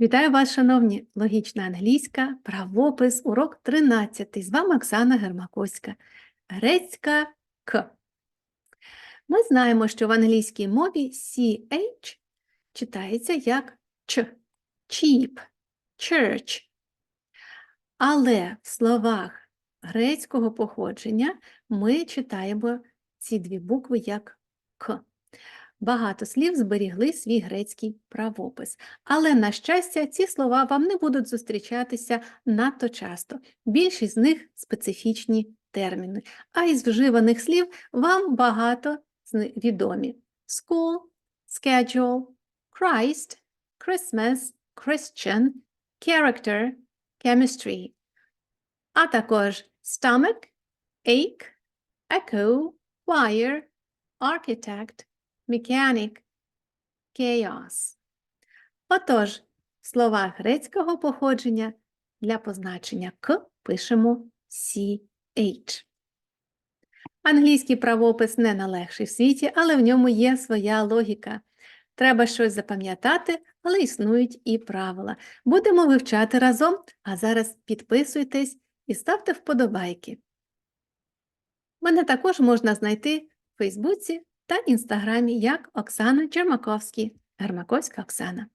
Вітаю вас, шановні! Логічна англійська, правопис, урок 13. З вами Оксана Гермаковська. Грецька К. Ми знаємо, що в англійській мові CH читається як Ч. Cheap, church. Але в словах грецького походження ми читаємо ці дві букви як К. Багато слів зберігли свій грецький правопис. Але, на щастя, ці слова вам не будуть зустрічатися надто часто. Більшість з них специфічні терміни. А із вживаних слів вам багато відомі: school, schedule, Christ, Christmas, Christian, character, chemistry, а також stomach, ache, echo, wire, architect, mechanic, chaos. Отож, в словах грецького походження для позначення к пишемо CH. Англійський правопис не найлегший в світі, але в ньому є своя логіка. Треба щось запам'ятати, але існують і правила. Будемо вивчати разом, а зараз підписуйтесь і ставте вподобайки. Мене також можна знайти в Фейсбуці та Інстаграмі як Оксана Чермаковський, Гермаковська Оксана.